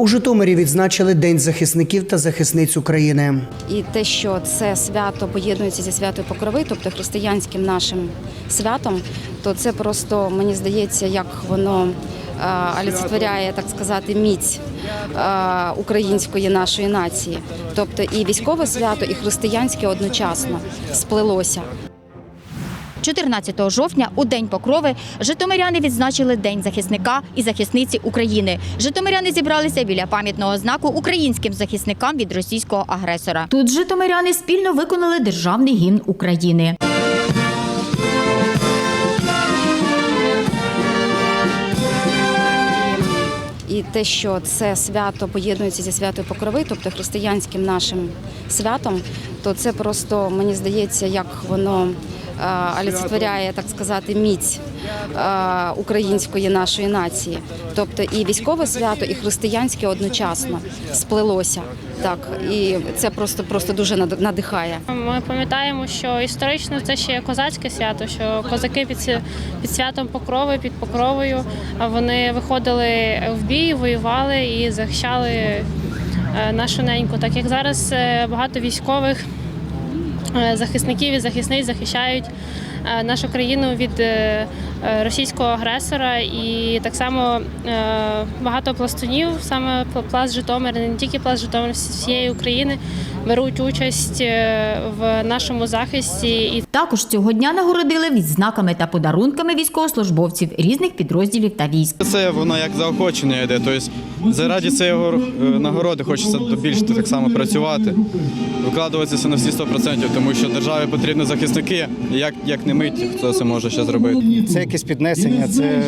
У Житомирі відзначили День захисників та захисниць України. І те, що це свято поєднується зі святою Покрови, тобто християнським нашим святом, то це просто мені здається, як воно е, олицетворяє, так сказати, міць е, української нашої нації. Тобто і військове свято, і християнське одночасно сплелося. 14 жовтня у День Покрови житомиряни відзначили День захисника і захисниці України. Житомиряни зібралися біля пам'ятного знаку українським захисникам від російського агресора. Тут житомиряни спільно виконали державний гімн України. І те, що це свято поєднується зі святою Покрови, тобто християнським нашим святом, то це просто мені здається, як воно олицетворяє, так сказати, міць е, української нашої нації. Тобто і військове свято, і християнське одночасно сплелося. Так, і це просто просто дуже над- надихає. Ми пам'ятаємо, що історично це ще козацьке свято, що козаки під, під святом Покрови, під Покровою, а вони виходили в бій, воювали і захищали е, нашу неньку. Так як зараз е, багато військових е, захисників і захисниць захищають е, нашу країну від е, е, російського агресора, і так само е, багато пластунів, саме пласт Житомир, не тільки пласт Житомир, всієї України беруть участь е, в нашому захисті і Також цього дня нагородили відзнаками та подарунками військовослужбовців різних підрозділів та військ. Це воно як заохочення йде. Тобто заради цієї е, нагороди хочеться більше так само працювати, викладуватися на всі 100%, тому що державі потрібні захисники. Як, як не ми, хто це може ще зробити. Це якесь піднесення, це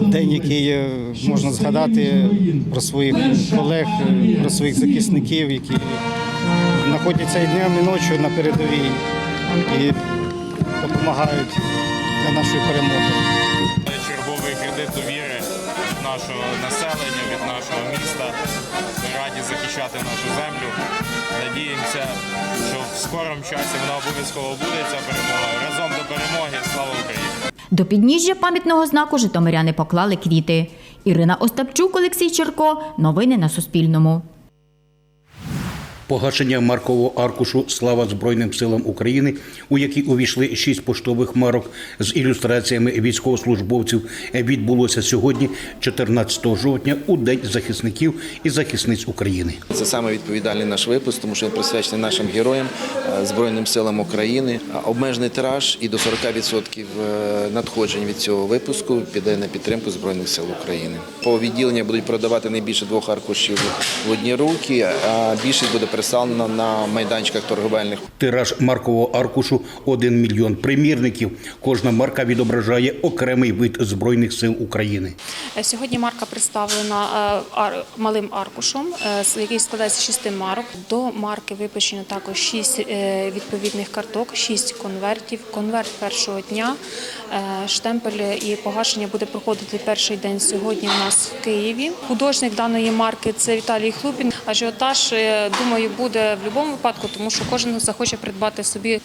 день, який е, можна згадати про своїх колег, е, про своїх захисників, які знаходяться і днем, і ночі на передовій і допомагають для нашої перемоги. Нашого населення, від нашого міста. Ми раді захищати нашу землю. Надіємося, що в скорому часі вона обов'язково буде ця перемога. Разом до перемоги. Слава Україні! До підніжжя пам'ятного знаку житомиряни поклали квіти. Ірина Остапчук, Олексій Черко. Новини на Суспільному. Погашення маркового аркушу Слава Збройним силам України, у який увійшли шість поштових марок з ілюстраціями військовослужбовців, відбулося сьогодні, 14 жовтня, у День захисників і захисниць України. Це саме відповідальний наш випуск, тому що він присвячений нашим героям, е, Збройним силам України. Обмежений тираж і до 40% е, надходжень від цього випуску піде на підтримку Збройних сил України. По відділення будуть продавати не більше двох аркушів в одні руки, а більшість буде представлена на майданчиках торговельних. Тираж маркового аркушу 1 мільйон примірників. Кожна марка відображає окремий вид збройних сил України. Е, Сьогодні марка представлена е, малим аркушом, е, який складається з шести марок. До марки випущено також шість відповідних карток, шість конвертів. Конверт першого дня. Штемпель і погашення буде проходити перший день сьогодні у нас в Києві. Художник даної марки це Віталій Хлупін. Ажіотаж, думаю, буде в будь-якому випадку, тому що кожен захоче придбати собі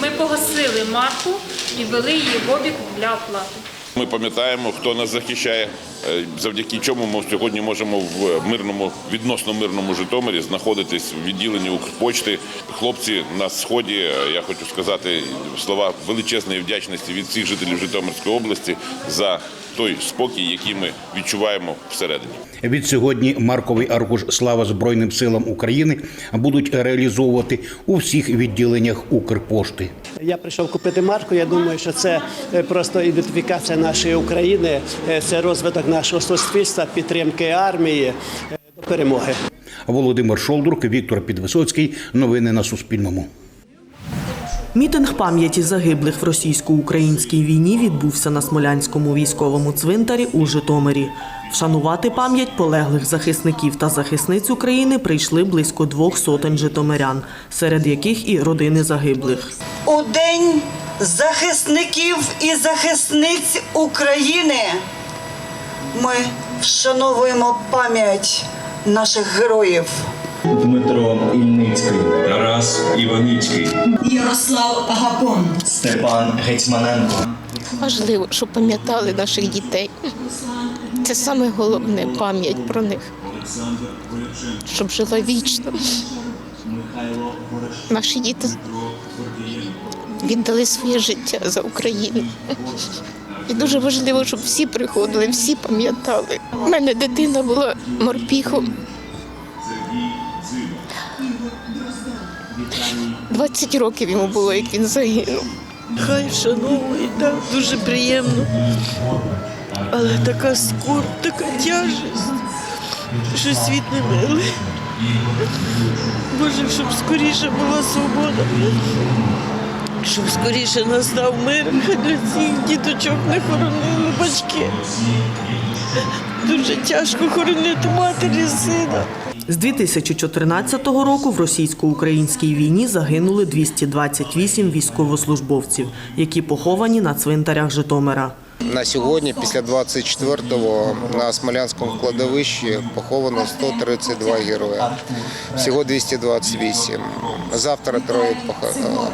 Ми погасили марку і ввели її в обіг для оплати. Ми пам'ятаємо, хто нас захищає, е, завдяки чому ми сьогодні можемо в мирному, відносно мирному Житомирі знаходитись в відділенні Укрпочти. Хлопці на сході, е, я хочу сказати слова величезної вдячності від всіх жителів Житомирської області за той спокій, який ми відчуваємо всередині. Від сьогодні марковий аркуш Слава Збройним силам України будуть реалізовувати у всіх відділеннях Укрпошти. Я прийшов купити марку. Я думаю, що це е, просто ідентифікація нашої України, е, це розвиток нашого суспільства, підтримки армії е, до перемоги. Володимир Шолдурк, Віктор Підвисоцький. Новини на Суспільному. Мітинг пам'яті загиблих в російсько-українській війні відбувся на Смолянському військовому цвинтарі у Житомирі. Вшанувати пам'ять полеглих захисників та захисниць України прийшли близько двох сотень житомирян, серед яких і родини загиблих. У День захисників і захисниць України ми вшановуємо пам'ять наших героїв. Дмитро Ільницький, Тарас Іваницький, Ярослав Агапон. Степан Гетьманенко. Важливо, щоб пам'ятали наших дітей. Це саме головне пам'ять про них, щоб жила вічно. Наші діти віддали своє життя за Україну. І дуже важливо, щоб всі приходили, всі пам'ятали. У мене дитина була морпіхом. 20 років йому було, як він загинув. Хай вшановують, так, дуже приємно. Але така скор, така тяжесть, що світ не милий. Боже, щоб скоріше була свобода, щоб скоріше настав мир, для цих діточок не хоронили батьки. Дуже тяжко хоронити матері сина. З 2014 року в російсько-українській війні загинули 228 військовослужбовців, які поховані на цвинтарях Житомира. На сьогодні, після 24-го, на Смолянському кладовищі поховано 132 героя. Всього 228. Завтра троє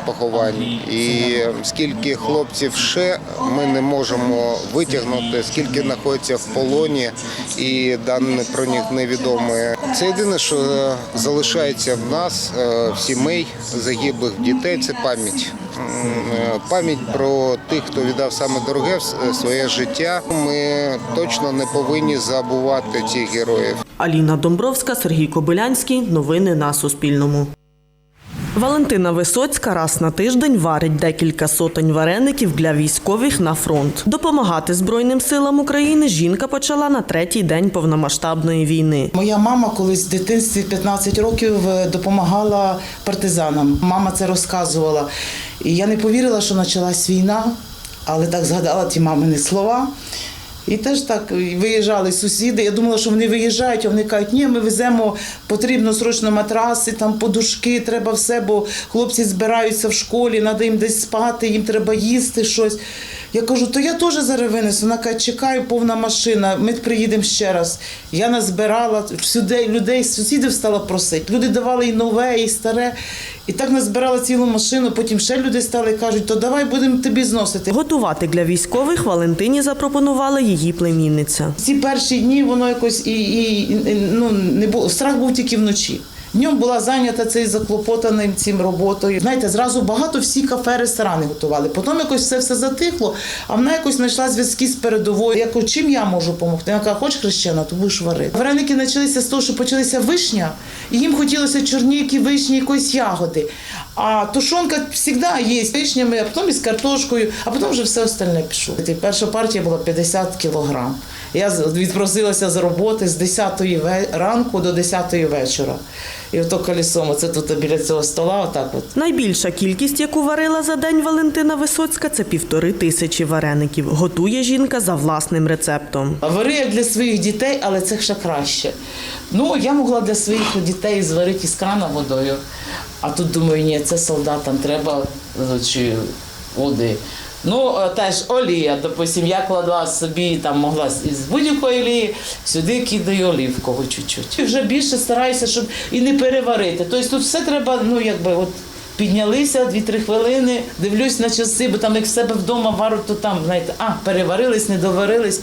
поховань. І скільки хлопців ще ми не можемо витягнути, скільки знаходяться в полоні, і дані про них невідомі. Це єдине, що залишається в нас, е, в сімей загиблих дітей, це пам'ять. Е, Пам'ять про тих, хто віддав саме дороге своє життя. Ми точно не повинні забувати цих героїв. Аліна Домбровська, Сергій Кобилянський. Новини на Суспільному. Валентина Висоцька раз на тиждень варить декілька сотень вареників для військових на фронт. Допомагати Збройним силам України жінка почала на третій день повномасштабної війни. Моя мама колись в дитинстві 15 років е, допомагала партизанам. Мама це розказувала. І я не повірила, що почалась війна, але так згадала ті мамини слова. І теж так виїжджали сусіди. Я думала, що вони виїжджають, а вони кажуть, ні, ми веземо потрібно срочно матраси, там подушки, треба все, бо хлопці збираються в школі, треба їм десь спати, їм треба їсти щось. Я кажу, то я теж зараз винесу. Вона каже, чекаю, повна машина, ми приїдемо ще раз. Я назбирала сюди людей, сусідів стала просити. Люди давали і нове, і старе. І так назбирала цілу машину, потім ще люди стали і кажуть, то давай будемо тобі зносити. Готувати для військових Валентині запропонувала її племінниця. Ці перші дні воно якось і, і, і, ну не було страх був тільки вночі. Днем була зайнята цей заклопотаним цим роботою. Знаєте, зразу багато всі кафе, ресторани готували. Потім якось все все затихло, а вона якось знайшла зв'язки з передовою. Я чим я можу допомогти? Вона каже, хочеш хрещена, то будеш варити. Вареники почалися з того, що почалися вишня, і їм хотілося чорніки, вишні, якоїсь ягоди. А тушонка завжди є з вишнями, а потім із картошкою, а потім вже все остальне пішло. Перша партія була 50 кілограм. Я відпросилася з роботи з 10 ве- ранку до 10 вечора. І ото колесом, це тут біля цього стола, отак от. Найбільша кількість, яку варила за день Валентина Висоцька, це півтори тисячі вареників. Готує жінка за власним рецептом. Вари як для своїх дітей, але це ще краще. Ну, я могла для своїх дітей зварити із крана водою. А тут думаю, ні, це солдатам треба е, чи води. Ну, е, теж олія, допустим, я кладла собі, там могла із будь-якої олії, сюди кидаю олівкову чуть-чуть. І вже більше стараюся, щоб і не переварити. Тобто тут все треба, ну якби от. Піднялися 2-3 хвилини, дивлюсь на часи, бо там як в себе вдома варуть, то там, знаєте, а, переварились, не доварились.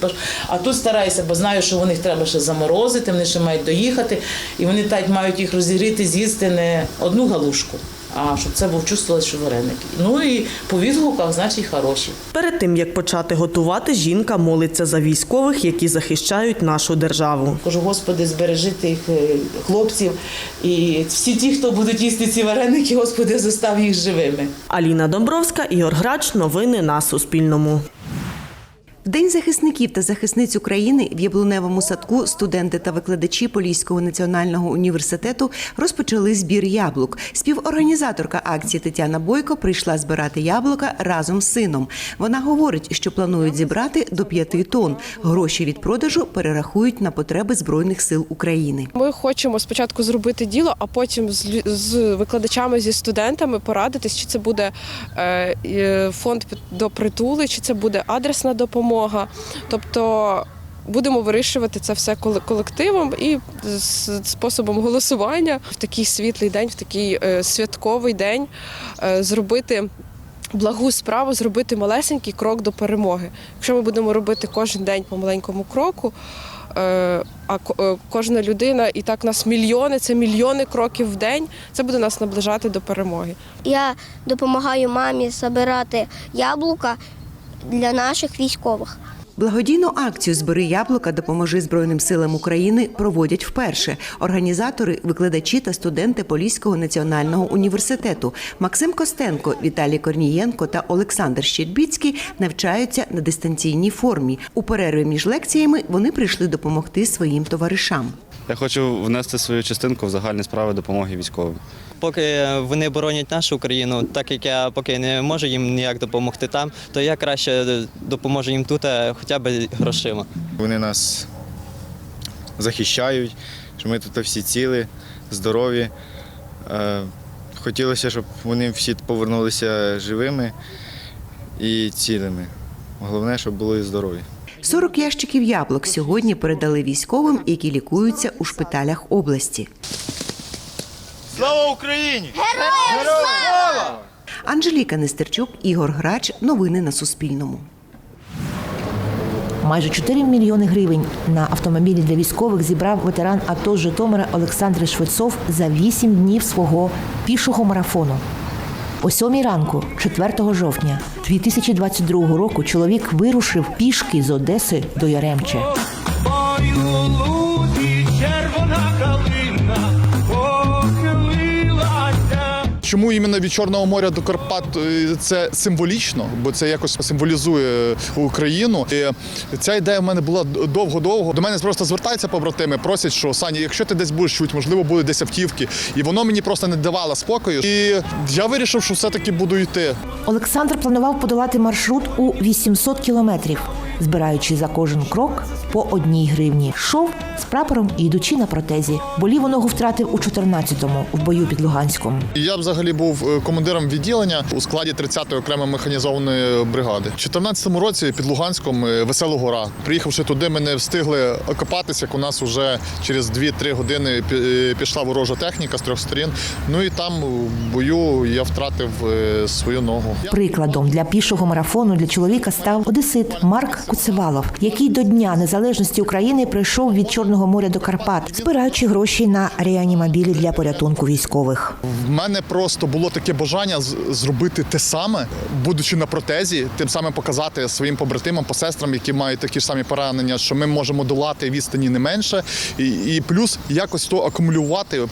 А тут стараюся, бо знаю, що вони треба ще заморозити, вони ще мають доїхати, і вони так мають їх розігріти, з'їсти не одну галушку, а щоб це був чувствувалося, що вареники. Ну і по відгуках, значить, хороші. Перед тим як почати готувати, жінка молиться за військових, які захищають нашу державу. Кажу, Господи, збережи тих е, хлопців і всі ті, хто будуть їсти ці вареники, Господи, зостав їх живими. Аліна Домбровська, Ігор Грач. Новини на Суспільному. В День захисників та захисниць України в Яблуневому садку студенти та викладачі Поліського національного університету розпочали збір яблук. Співорганізаторка акції Тетяна Бойко прийшла збирати яблука разом з сином. Вона говорить, що планують зібрати до 5 тонн. Гроші від продажу перерахують на потреби збройних сил України. Ми хочемо спочатку зробити діло, а потім з, викладачами зі студентами порадитись, чи це буде е, е, фонд до притули, чи це буде адресна допомога. Тобто будемо вирішувати це все коле- колективом і способом голосування в такий світлий день, в такий е, святковий день е, зробити. Благу справу зробити малесенький крок до перемоги. Якщо ми будемо робити кожен день по маленькому кроку, е, а ко- кожна людина, і так нас мільйони, це мільйони кроків в день, це буде нас наближати до перемоги. Я допомагаю мамі збирати яблука для наших військових. Благодійну акцію Збери яблука допоможи Збройним силам України проводять вперше. Організатори, викладачі та студенти Поліського національного університету Максим Костенко, Віталій Корнієнко та Олександр Щербіцький навчаються на дистанційній формі. У перерві між лекціями вони прийшли допомогти своїм товаришам. Я хочу внести свою частинку в загальні справи допомоги військовим. Поки вони боронять нашу Україну, так як я поки не можу їм ніяк допомогти там, то я краще допоможу їм тут, е, хоча б грошима. Вони нас захищають, що ми тут всі цілі, здорові. Е, Хотілося, щоб вони всі повернулися живими і цілими. Головне, щоб були здорові. 40 ящиків яблук сьогодні передали військовим, які лікуються у шпиталях області. Слава Україні! Героям слава! Анжеліка Нестерчук, Ігор Грач. Новини на Суспільному. Майже 4 мільйони гривень на автомобілі для військових зібрав ветеран АТО з Житомира Олександр Швецов за 8 днів свого пішого марафону. О сьомій ранку, 4 жовтня 2022 року, чоловік вирушив пішки з Одеси до Яремче. Чому іменно від Чорного моря до Карпат е, це символічно, бо це якось символізує Україну. І ця ідея в мене була довго-довго. До мене просто звертаються побратими, просять, що Саня, якщо ти десь будеш чуть, можливо, буде десь автівки. І воно мені просто не давало спокою. І я вирішив, що все-таки буду йти. Олександр планував подолати маршрут у 800 кілометрів, збираючи за кожен крок по одній гривні. Йшов з прапором і йдучи на протезі, бо ліву ногу втратив у 14-му в бою під Луганськом. Я взагалі був е, командиром відділення у складі 30-ї окремої механізованої бригади. У 2014 році під Луганськом е, Весела Гора. Приїхавши туди, ми не встигли окопатися, як у нас вже через 2-3 години е, пішла ворожа техніка з трьох сторін. Ну і там в бою я втратив свою ногу. Прикладом для пішого марафону для чоловіка став одесит Марк Куцевалов, який до Дня Незалежності України прийшов від Чорного моря до Карпат, збираючи гроші на реанімобілі для порятунку військових. В мене просто було таке бажання зробити те саме, будучи на протезі, тим самим показати своїм побратимам, посестрам, які мають такі ж самі поранення, що ми можемо долати відстані не менше, і, і плюс якось то акумулювати в,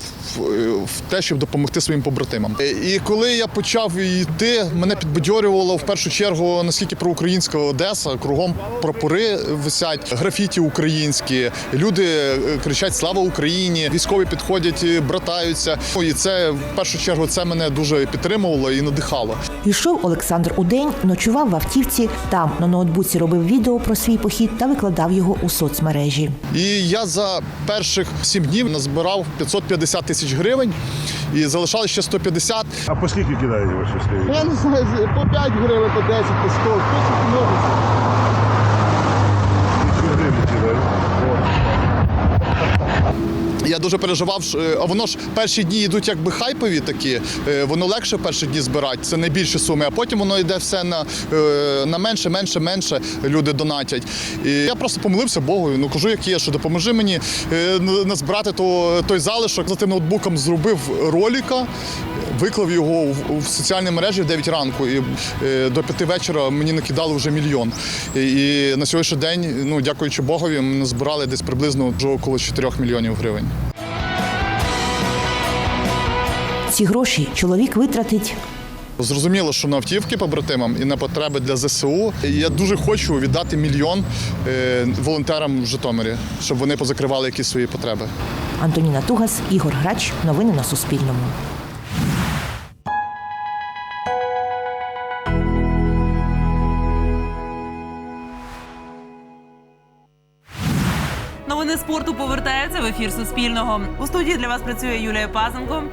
в те, щоб допомогти своїм побратимам. І коли я почав йти, мене підбадьорювало в першу чергу наскільки проукраїнська Одеса, кругом прапори висять, графіті українські, люди е, кричать Слава Україні! Військові підходять, е, братаються. Ну, І це в першу чергу це мене дуже підтримувало і надихало. Йшов Олександр у день, ночував в автівці. Там на ноутбуці робив відео про свій похід та викладав його у соцмережі. І я за перших сім днів назбирав 550 тисяч гривень і залишалось ще 150. А по скільки кидають ваші скажіть? Я не знаю, по 5 гривень, по 10, по 100, хто гривні кидають. Я дуже переживав, е, а воно ж перші дні йдуть якби хайпові такі, е, воно легше перші дні збирати, це найбільші суми, а потім воно йде все на, е, на менше, менше, менше люди донатять. І я просто помолився Богу, ну кажу, як є, що допоможи мені назбирати то, той залишок. За тим ноутбуком зробив ролика, виклав його в, в соціальній мережі в 9 ранку, і до 5 вечора мені накидали вже мільйон. І, і на сьогоднішній день, ну дякуючи Богові, ми назбирали десь приблизно вже около 4 мільйонів гривень. Ці гроші чоловік витратить Зрозуміло, що на автівки побратимам і на потреби для ЗСУ. Я дуже хочу віддати мільйон е, волонтерам в Житомирі, щоб вони позакривали якісь свої потреби. Антоніна Тугас, Ігор Грач. Новини на Суспільному. Новини спорту повертаються в ефір Суспільного. У студії для вас працює Юлія Пазенко.